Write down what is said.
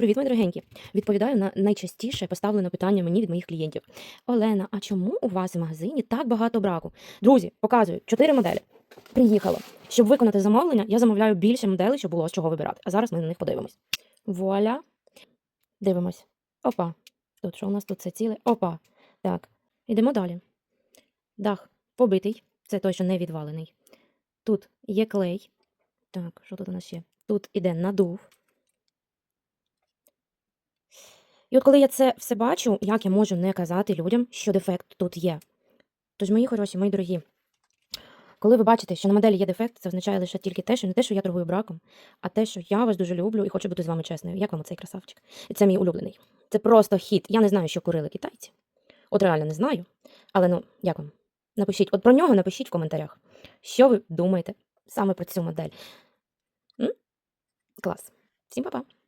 Привіт, мої дорогенькі. Відповідаю на найчастіше поставлене питання мені від моїх клієнтів. Олена, а чому у вас в магазині так багато браку? Друзі, показую чотири моделі. Приїхала. Щоб виконати замовлення, я замовляю більше моделей, щоб було з чого вибирати. А зараз ми на них подивимось. Вуаля. Дивимось. Опа. Тут що у нас тут це ціле? Опа. Так. Йдемо далі. Дах побитий. Це той, що не відвалений. Тут є клей. Так, що тут у нас ще? Тут іде надув. І от коли я це все бачу, як я можу не казати людям, що дефект тут є. Тож, мої хороші, мої дорогі, коли ви бачите, що на моделі є дефект, це означає лише тільки те, що не те, що я торгую браком, а те, що я вас дуже люблю і хочу бути з вами чесною. Як вам цей красавчик? І це мій улюблений. Це просто хіт. Я не знаю, що курили китайці. От реально не знаю. Але ну, як вам? Напишіть, от про нього напишіть в коментарях, що ви думаєте саме про цю модель. М? Клас. Всім па-па.